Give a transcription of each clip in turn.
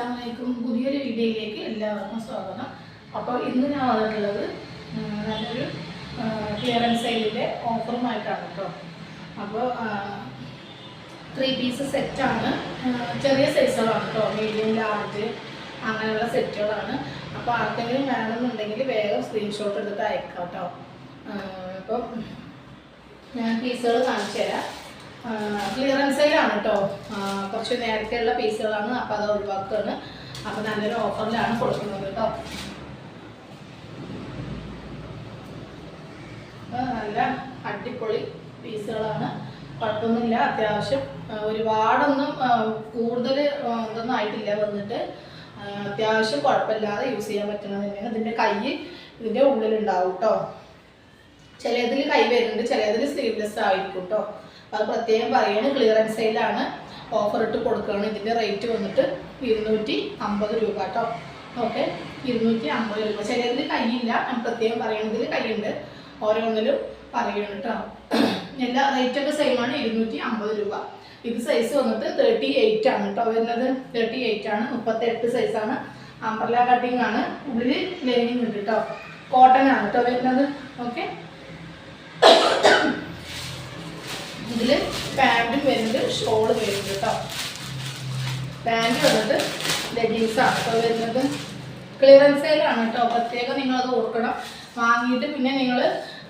അസ്സാമലൈക്കും പുതിയൊരു വീഡിയോയിലേക്ക് എല്ലാവർക്കും സ്വാഗതം. അപ്പോൾ ഇന്ന് ഞാൻ വന്നിട്ടുള്ളത് നല്ലൊരു ക്ലിയറൻസ് സെയിലിന്റെ ഓഫറുമായിട്ടാണ് കേട്ടോ അപ്പോൾ ത്രീ പീസ് സെറ്റാണ് ചെറിയ സൈസുകളാണ് കേട്ടോ മീഡിയം ലാർജ് അങ്ങനെയുള്ള സെറ്റുകളാണ് അപ്പോൾ ആർക്കെങ്കിലും വേണമെന്നുണ്ടെങ്കിൽ വേഗം സ്ക്രീൻഷോട്ട് എടുത്ത് അയക്കാം കേട്ടോ അപ്പോൾ ഞാൻ പീസുകൾ കാണിച്ചു തരാം ക്ലിയറൻസ് സെയിലാണ് കേട്ടോ കുറച്ച് നേരത്തെയുള്ള പീസുകളാണ് അപ്പോൾ അത് ഒഴിവാക്കുകയാണ് അപ്പോൾ നല്ലൊരു ഓഫറിലാണ് കൊടുക്കുന്നത് കേട്ടോ നല്ല അടിപൊളി പീസുകളാണ്. കുഴപ്പമൊന്നുമില്ല അത്യാവശ്യം. ഒരുപാടൊന്നും കൂടുതൽ ഇതൊന്നും ആയിട്ടില്ല വന്നിട്ട്. അത്യാവശ്യം കുഴപ്പമില്ലാതെ യൂസ് ചെയ്യാൻ പറ്റുന്നത് തന്നെയാണ്. ഇതിന്റെ കൈ ഇതിന്റെ ഉള്ളിലുണ്ടാവും കേട്ടോ ചിലതിൽ കൈ വരുന്നുണ്ട് ചിലതിൽ സ്ലീവ്ലെസ് ആയിരിക്കും കേട്ടോ അത് പ്രത്യേകം പറയാണ് ക്ലിയറൻസ് സെയിലാണ് ഓഫർ ഇട്ട് കൊടുക്കുകയാണ്. ഇതിന്റെ റേറ്റ് വന്നിട്ട് ഇരുന്നൂറ്റി അമ്പത് രൂപ കേട്ടോ. ഓക്കെ ഇരുന്നൂറ്റി അമ്പത് രൂപ. ചിലതിൽ കൈയില്ല ഞാൻ പ്രത്യേകം പറയണതിൽ കൈയുണ്ട് ഓരോന്നിലും പറയണം കേട്ടോ എല്ലാ റേറ്റൊക്കെ സെയിം ആണ് ഇരുന്നൂറ്റി അമ്പത് രൂപ. ഇത് സൈസ് വന്നിട്ട് തേർട്ടി എയ്റ്റ് ആണ് കേട്ടോ വരുന്നത്. തേർട്ടി എയ്റ്റ് ആണ് മുപ്പത്തെട്ട് സൈസാണ് അംബ്രല കട്ടിംഗ് ആണ്. ഉള്ളിൽ ലൈനിങ് ഉണ്ട് കേട്ടോ കോട്ടൺ ആണ് കേട്ടോ വരുന്നത്. ഓക്കെ ഇതിൽ പാന്റും വരുന്നുണ്ട് ഷോൾ വരുന്നുണ്ട് കേട്ടോ പാന്റ് വന്നിട്ട് ലെഗിൻസാണ് അപ്പോൾ വരുന്നത് ക്ലിയറൻസ് സെയിലാണ് കേട്ടോ പ്രത്യേകം നിങ്ങളത് ഓർക്കണം. വാങ്ങിയിട്ട് പിന്നെ നിങ്ങൾ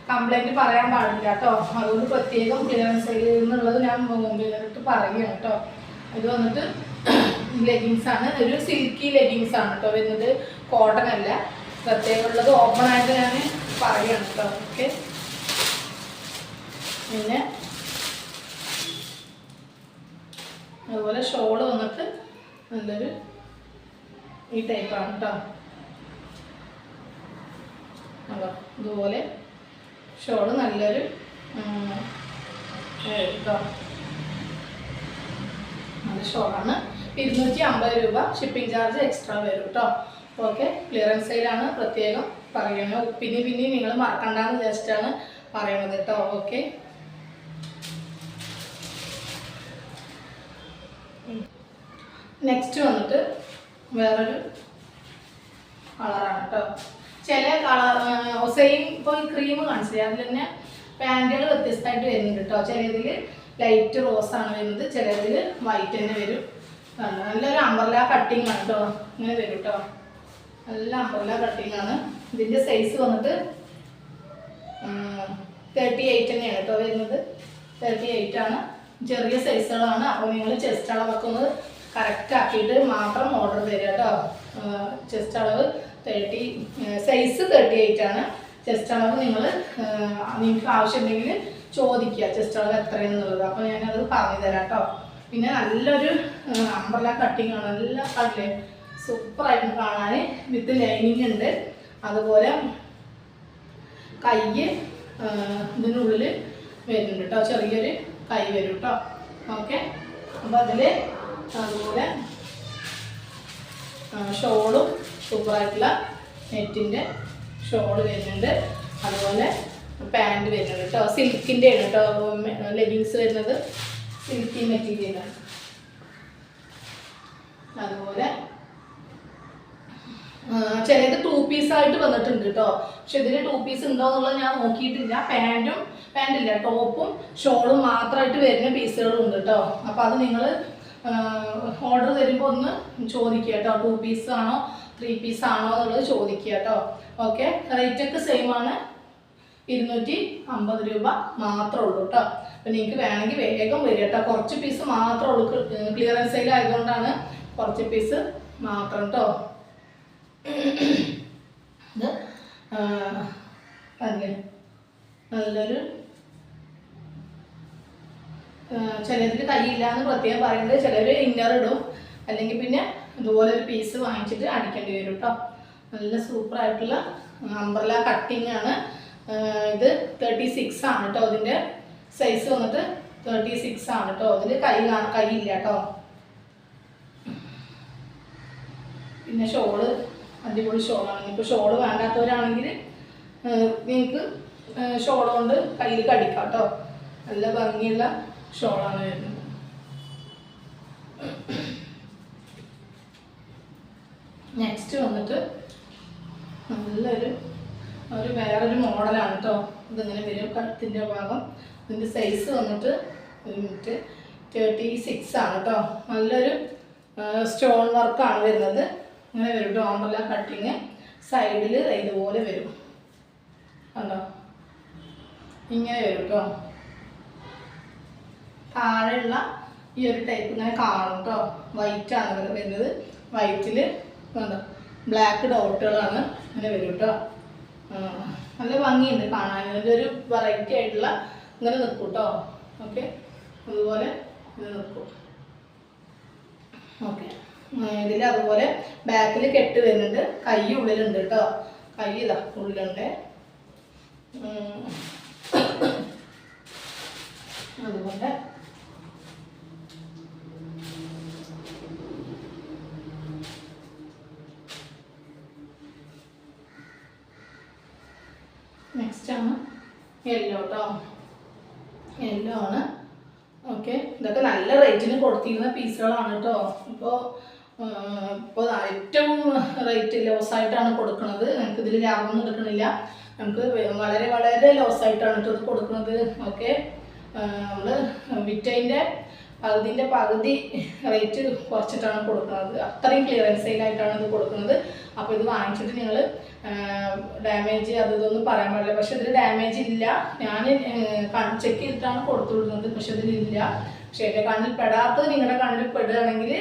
കംപ്ലൈന്റ് പറയാൻ പാടില്ല കേട്ടോ അതുകൊണ്ട് പ്രത്യേകം ക്ലിയറൻസ് സെയിൽ എന്നുള്ളത് ഞാൻ മുമ്പിലിട്ട് പറയുകയാണ് കേട്ടോ ഇത് വന്നിട്ട് ലെഗിങ്സ് ആണ്. ഒരു സിൽക്കി ലെഗിങ്സ് ആണ് കേട്ടോ വരുന്നത് കോട്ടൺ അല്ല. പ്രത്യേകം ഉള്ളത് ഓപ്പൺ ആയിട്ട് ഞാൻ പറയുകയാണ് കേട്ടോ ഓക്കെ പിന്നെ അതുപോലെ ഷോൾ വന്നിട്ട് നല്ലൊരു ഈ ടൈപ്പാണ് കേട്ടോ അതോ ഇതുപോലെ ഷോൾ നല്ലൊരു കേട്ടോ നല്ല ഷോളാണ്. ഇരുന്നൂറ്റി അമ്പത് രൂപ ഷിപ്പിംഗ് ചാർജ് എക്സ്ട്രാ വരും കേട്ടോ ഓക്കെ ക്ലിയറൻസ് സെയിലാണ് പ്രത്യേകം പറയണത് പിന്നെ പിന്നെ നിങ്ങൾ മറക്കണ്ടെന്ന് ജസ്റ്റാണ് പറയുന്നത് കേട്ടോ ഓക്കെ. നെക്സ്റ്റ് വന്നിട്ട് വേറൊരു കളറാണ് കേട്ടോ ചില കളർ സെയിം ഇപ്പോൾ ഈ ക്രീം കാണിച്ചില്ലേ അതിൽ തന്നെ പാന്റുകൾ വ്യത്യസ്തമായിട്ട് വരുന്നുണ്ട് കേട്ടോ ചിലതിൽ ലൈറ്റ് റോസാണ് വരുന്നത് ചിലതിൽ വൈറ്റ് തന്നെ വരും? നല്ലൊരു അമ്പർല കട്ടിങ് ആണ് കേട്ടോ ഇങ്ങനെ വരും കേട്ടോ നല്ല അമ്പർല കട്ടിങ് ആണ്. ഇതിന്റെ സൈസ് വന്നിട്ട് തേർട്ടി എയ്റ്റ് തന്നെയാണ് കേട്ടോ വരുന്നത്. തേർട്ടി എയ്റ്റ് ആണ്. ചെറിയ സൈസുകളാണ് അപ്പോൾ നിങ്ങൾ ചെസ്റ്റ് അളവൊക്കെ ഒന്ന് കറക്റ്റ് ആക്കിയിട്ട് മാത്രം ഓർഡർ തരിക കേട്ടോ. ചെസ്റ്റ് അളവ് തേർട്ടി സൈസ് തേർട്ടി എയ്റ്റ് ആണ്. ചെസ്റ്റ് അളവ് നിങ്ങൾ നിങ്ങൾക്ക് ആവശ്യമുണ്ടെങ്കിൽ ചോദിക്കുക ചെസ്റ്റ് അളവ് എത്രയാണെന്നുള്ളത്. അപ്പോൾ ഞാനത് പറഞ്ഞു തരാം കേട്ടോ. പിന്നെ നല്ലൊരു അമ്പ്രല കട്ടിങ് ആണ്. നല്ല കട്ടില്ലേ സൂപ്പറായിട്ട് കാണാൻ വിത്ത് ലൈനിങ് ഉണ്ട്. അതുപോലെ കൈ ഇതിനുള്ളിൽ വരുന്നുണ്ട് കേട്ടോ. ചെറിയൊരു കൈ വരും കേട്ടോ. ഓക്കെ അപ്പോൾ അതിൽ അതുപോലെ ഷോളും സൂപ്പറായിട്ടുള്ള നെറ്റിന്റെ ഷോൾ വരുന്നുണ്ട്. അതുപോലെ പാന്റ് വരുന്നുണ്ട് കേട്ടോ സിൽക്കിന്റെ ആണ് കേട്ടോ ലെഗിങ്സ് വരുന്നത്. സിൽക്കി മെറ്റീരിയലാണ് അതുപോലെ ചിലത് ടൂ പീസ് ആയിട്ട് വന്നിട്ടുണ്ട് കേട്ടോ പക്ഷെ ഇതിൽ ടൂ പീസ് ഉണ്ടോ എന്നുള്ളത് ഞാൻ നോക്കിയിട്ടില്ല. പാന്റും പാന്റില്ല ടോപ്പും ഷോളും മാത്രമായിട്ട് വരുന്ന പീസുകളും ഉണ്ട് കേട്ടോ അപ്പോൾ അത് നിങ്ങൾ ഓർഡർ തരുമ്പോൾ ഒന്ന് ചോദിക്കുക കേട്ടോ. ടു പീസ് ആണോ ത്രീ പീസ് ആണോ എന്നുള്ളത് ചോദിക്കുക കേട്ടോ. ഓക്കെ റേറ്റ് ഒക്കെ സെയിം ആണ്. ഇരുന്നൂറ്റി അമ്പത് രൂപ മാത്രമേ ഉള്ളൂ കേട്ടോ. അപ്പം നിങ്ങൾക്ക് വേണമെങ്കിൽ വേഗം വരിക കേട്ടോ. കുറച്ച് പീസ് മാത്രമേ ഉള്ളൂ. ക്ലിയറൻസ് സെയിൽ ആയതുകൊണ്ടാണ് കുറച്ച് പീസ് മാത്രം കേട്ടോ. ഇത് അതെ. നല്ലൊരു ചിലതിൽ കൈയില്ല എന്ന് പ്രത്യേകം പറയുന്നത് ചിലർ ഇന്നർ ഇടും. അല്ലെങ്കിൽ പിന്നെ ഇതുപോലെ ഒരു പീസ് വാങ്ങിച്ചിട്ട് അടിക്കേണ്ടി വരും കേട്ടോ നല്ല സൂപ്പറായിട്ടുള്ള അംബ്രല കട്ടിങ് ആണ്. ഇത് തേർട്ടി സിക്സ് ആണ് കേട്ടോ ഇതിന്റെ സൈസ് വന്നിട്ട് തേർട്ടി സിക്സ് ആണ് കേട്ടോ ഇതിൽ കൈ കൈയില്ല കേട്ടോ പിന്നെ ഷോൾ അടിപൊളി ഷോളാണ്. ഇപ്പോൾ ഷോൾ വേണ്ടാത്തവരാണെങ്കിൽ നിങ്ങൾക്ക് ഷോൾ കൊണ്ട് കയ്യിൽ കടിക്കാം കേട്ടോ നല്ല ഭംഗിയുള്ള ഷോളാണ് നെക്സ്റ്റ് വന്നിട്ട് നല്ലൊരു ഒരു വേറൊരു മോഡലാണ് കേട്ടോ ഇതിങ്ങനെ വരും. കഴുത്തിന്റെ ഭാഗം. ഇതിന്റെ സൈസ് വന്നിട്ട് ഒരു മിനിറ്റ് തേർട്ടി സിക്സ് ആണ് കേട്ടോ നല്ലൊരു സ്റ്റോൺ വർക്കാണ് വരുന്നത്. ഇങ്ങനെ വരും. ഓമ്പല കട്ടിങ് സൈഡിൽ ഇതുപോലെ വരും. കണ്ടോ? ഇങ്ങനെ വരും കേട്ടോ താഴെയുള്ള ഈ ഒരു ടൈപ്പ് ഇങ്ങനെ കാണും കേട്ടോ വൈറ്റ് ആണ് ഇവിടെ വരുന്നത്. വൈറ്റിൽ കണ്ടോ ബ്ലാക്ക് ഡോട്ടുകളാണ് ഇങ്ങനെ വരും കേട്ടോ നല്ല ഭംഗിയുണ്ട് കാണാൻ. ഇതിന്റെ ഒരു വെറൈറ്റി ആയിട്ടുള്ള ഇങ്ങനെ നിൽക്കും കേട്ടോ ഓക്കെ അതുപോലെ ഇത് നിൽക്കും. ഓക്കെ ഇതിൽ അതുപോലെ ബാക്കിൽ കെട്ട് വരുന്നുണ്ട്. കൈ ഉള്ളിലുണ്ട് കേട്ടോ കൈ ഇതാ ഉള്ളിലുണ്ട്. അതുപോലെ നെക്സ്റ്റ് ആണ്. യെല്ലോ കേട്ടോ യെല്ലോ ആണ്. ഓക്കെ ഇതൊക്കെ നല്ല റേറ്റിന് കൊടുത്തിരുന്ന പീസുകളാണ് കേട്ടോ ഇപ്പോൾ ഇപ്പോൾ ഏറ്റവും റേറ്റ് ലോസ് ആയിട്ടാണ് കൊടുക്കുന്നത് നമുക്ക് ഇതിൽ ലാഭമൊന്നും എടുക്കണില്ല. നമുക്ക് വളരെ വളരെ ലോസ് ആയിട്ടാണ് കേട്ടോ ഇത് കൊടുക്കുന്നത് ഓക്കെ നമ്മൾ വിറ്റതിന്റെ പകുതിന്റെ പകുതി റേറ്റ് കുറച്ചിട്ടാണ് കൊടുക്കുന്നത്. അത്രയും ക്ലിയറൻസ് സെയിലായിട്ടാണ് ഇത് കൊടുക്കുന്നത്. അപ്പോൾ ഇത് വാങ്ങിച്ചിട്ട് നിങ്ങൾ ഡാമേജ് അത് ഇതൊന്നും പറയാൻ പാടില്ല. പക്ഷെ ഇതിൽ ഡാമേജ് ഇല്ല. ഞാൻ ചെക്ക് ചെയ്തിട്ടാണ് കൊടുത്തു വിടുന്നത് പക്ഷെ ഇതിലില്ല പക്ഷെ എന്റെ കണ്ണിൽ പെടാത്തത് നിങ്ങളുടെ കണ്ണിൽ പെടുകയാണെങ്കിൽ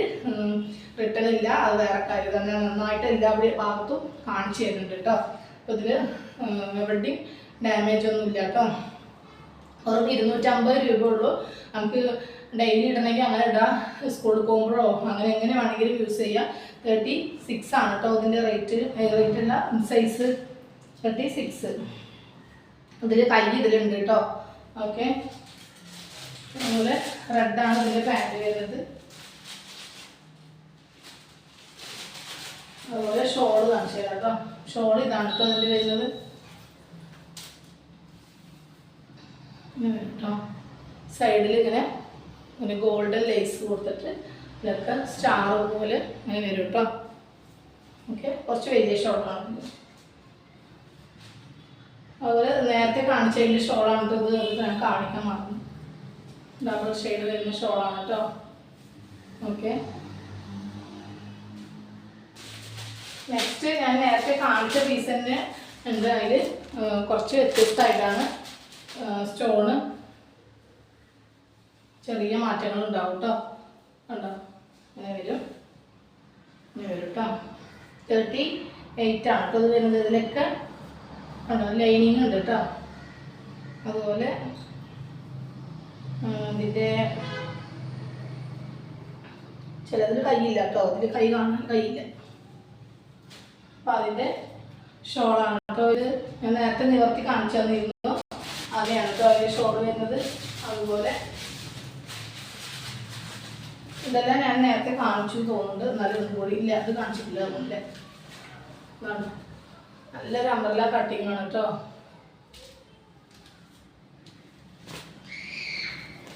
റിട്ടേൺ ഇല്ല. അത് വേറെ കാര്യം. തന്നെ നന്നായിട്ട് എല്ലാ ഭാഗത്തും കാണിച്ചു തരുന്നുണ്ട് കേട്ടോ. അപ്പോൾ ഇതിൽ എവിടെയും ഡാമേജ് ഒന്നും ഇല്ല കേട്ടോ. വെറും ഇരുന്നൂറ്റമ്പത് രൂപ ഉള്ളൂ. നമുക്ക് ഡെയിലി ഇടണമെങ്കിൽ അങ്ങനെ ഇടാം. സ്കൂളിൽ പോകുമ്പോഴോ അങ്ങനെ എങ്ങനെ വേണമെങ്കിലും യൂസ് ചെയ്യാം. തേർട്ടി സിക്സ് ആണ് കേട്ടോ ഇതിന്റെ റേറ്റ് റേറ്റ് അല്ല സൈസ് തേർട്ടി സിക്സ് ഇതിൽ കൈ ഇതിലുണ്ട് കേട്ടോ ഓക്കെ അതുപോലെ റെഡാണ് ഇതിന്റെ പാന്റ് വരുന്നത് അതുപോലെ ഷോൾ കാണിച്ചു തരാം കേട്ടോ ഷോൾ ഇതാണ് കേട്ടോ ഇതിൽ വരുന്നത്. കേട്ടോ സൈഡിൽ ഇങ്ങനെ ഒരു ഗോൾഡൻ ലേസ് കൊടുത്തിട്ട് ഇതൊക്കെ സ്റ്റാർ പോലെ അങ്ങനെ വരും കേട്ടോ ഓക്കെ കുറച്ച് വലിയ ഷോളാണ് അതുപോലെ നേരത്തെ കാണിച്ചതിന് ഷോളാണ് ഇത്. ഞാൻ കാണിക്കാൻ മറന്നു. ഡബിൾ ഷെയ്ഡ് വരുന്ന ഷോളാണ് കേട്ടോ ഓക്കെ നെക്സ്റ്റ് ഞാൻ നേരത്തെ കാണിച്ച പീസ് തന്നെ ഉണ്ട് അതിൽ കുറച്ച് വ്യത്യസ്തമായിട്ടാണ് സ്റ്റോണ് ചെറിയ മാറ്റങ്ങൾ ഉണ്ടാവും കേട്ടോ കണ്ടോ? ഇങ്ങനെ വരും. ഇങ്ങനെ വരും കേട്ടോ തേർട്ടി എയ്റ്റ് ആണ്. ഇത് വരുന്നത് ഇതിലൊക്കെ കണ്ടോ? ലൈനിങ് ഉണ്ട് കേട്ടോ അതുപോലെ ഇതിന്റെ ചിലതിൽ കൈയില്ല കേട്ടോ ഇതിൽ കൈ കാണാൻ കൈയില്ല. അപ്പം അതിന്റെ ഷോളാണ് കേട്ടോ ഇത് ഞാൻ നേരത്തെ നിവർത്തി കാണിച്ചു തന്നിരുന്നു. അതെയാണ് കേട്ടോ അതിന്റെ ഷോൾ വരുന്നത്. അതുപോലെ ഇതെല്ലാം ഞാൻ നേരത്തെ കാണിച്ചു തോന്നുന്നുണ്ട്. എന്നാലും ഒന്നും ഇല്ല. അത് കാണിച്ചിട്ടില്ല തോന്നുന്നില്ല നല്ല നല്ലൊരു അമ്പർല കട്ടിങ് ആണ് കേട്ടോ.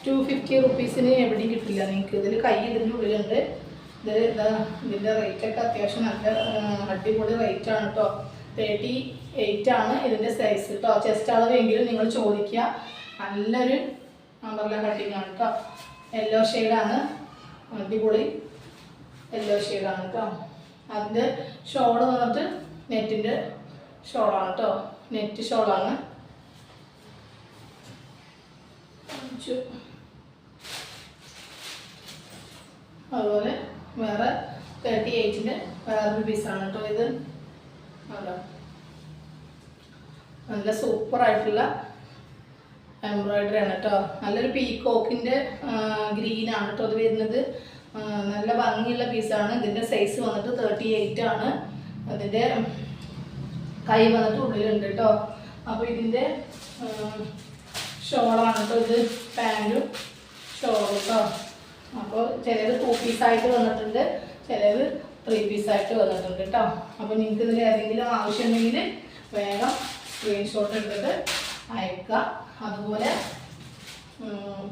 ടു ഫിഫ്റ്റി റുപ്പീസിന് എവിടെയും കിട്ടില്ല നിങ്ങൾക്ക്. ഇതിൽ കൈ ഇതിന്റെ ഉള്ളിലുണ്ട്. ഇത് ഇതാ ഇതിന്റെ റേറ്റൊക്കെ അത്യാവശ്യം നല്ല അടിപൊളി റേറ്റ് ആണ് കേട്ടോ. തേർട്ടി എയ്റ്റ് ആണ് ഇതിന്റെ സൈസ് കേട്ടോ. ചെസ്റ്റ് അളവെങ്കിലും നിങ്ങൾ ചോദിക്കുക. നല്ലൊരു അമ്പർല കട്ടിങ് ആണ് കേട്ടോ. യെല്ലോ ഷെയ്ഡാണ് അടിപൊളി. യെല്ലോ ഷെയ്ഡാണ് കേട്ടോ അതിന്റെ ഷോൾ വന്നിട്ട് നെറ്റിന്റെ ഷോളാണ് കേട്ടോ നെറ്റ് ഷോളാണ്. അതുപോലെ വേറെ തേർട്ടി എയ്റ്റിന്റെ വേറൊരു പീസാണ് കേട്ടോ ഇത്. അല്ല നല്ല സൂപ്പർ ആയിട്ടുള്ള എംബ്രോയിഡറി ആണ് കേട്ടോ നല്ലൊരു പീക്കോക്കിന്റെ ഗ്രീനാണ് കേട്ടോ അത് വരുന്നത്. നല്ല ഭംഗിയുള്ള പീസാണ് ഇതിന്റെ സൈസ് വന്നിട്ട് തേർട്ടി എയ്റ്റ് ആണ്. അതിന്റെ കൈ വന്നിട്ട് ഉള്ളിലുണ്ട് കേട്ടോ അപ്പോൾ ഇതിന്റെ ഷോളാണ് കേട്ടോ ഇത്. പാന്റും ഷോൾ കേട്ടോ അപ്പോൾ ചിലത് ടു പീസായിട്ട് വന്നിട്ടുണ്ട്. ചിലത് ത്രീ പീസായിട്ട് വന്നിട്ടുണ്ട് കേട്ടോ അപ്പോൾ നിങ്ങൾക്ക് ഇതിൽ ഏതെങ്കിലും ആവശ്യമുണ്ടെങ്കിൽ വേഗം സ്ക്രീൻഷോട്ട് എടുത്തിട്ട് അയക്കുക. അതുപോലെ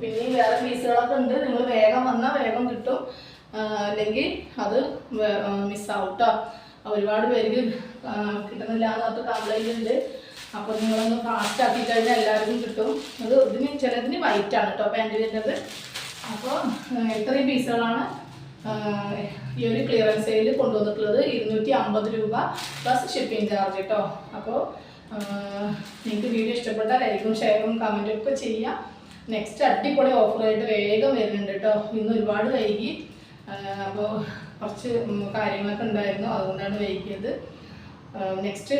പിന്നെ വേറെ പീസുകളൊക്കെ ഉണ്ട്. നിങ്ങൾ വേഗം വന്നാൽ വേഗം കിട്ടും. അല്ലെങ്കിൽ അത് മിസ്സാവും കേട്ടോ ഒരുപാട് പേർക്ക് കിട്ടുന്നില്ല എന്നത് കംപ്ലൈന്റ് ഉണ്ട്. അപ്പോൾ നിങ്ങളൊന്ന് ഫാസ്റ്റ് ആക്കി കഴിഞ്ഞാൽ എല്ലാവർക്കും കിട്ടും. അത് ഇതിന് ചിലതിന് വൈറ്റ് ആണ് കേട്ടോ പാന്റ് വരുന്നത്. അപ്പോൾ ഇത്രയും പീസുകളാണ് ഈ ഒരു ക്ലിയറൻസ് സെയിൽ കൊണ്ടുവന്നിട്ടുള്ളത്. ഇരുന്നൂറ്റി അമ്പത് രൂപ പ്ലസ് ഷിപ്പിംഗ് ചാർജ് കേട്ടോ അപ്പോൾ നിങ്ങൾക്ക് വീഡിയോ ഇഷ്ടപ്പെട്ടാൽ ലൈക്കും ഷെയറും കമന്റും ഒക്കെ ചെയ്യാം. നെക്സ്റ്റ് അടിപൊളി ഓഫറായിട്ട് വേഗം വരുന്നുണ്ട് കേട്ടോ ഇന്ന് ഒരുപാട് വൈകി. അപ്പോൾ കുറച്ച് കാര്യങ്ങളൊക്കെ ഉണ്ടായിരുന്നു. അതുകൊണ്ടാണ് വൈകിയത്. നെക്സ്റ്റ്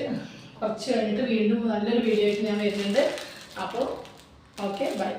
കുറച്ച് കഴിഞ്ഞിട്ട് വീണ്ടും നല്ലൊരു വീഡിയോ ആയിട്ട് ഞാൻ വരുന്നുണ്ട്. അപ്പോൾ ഓക്കെ ബൈ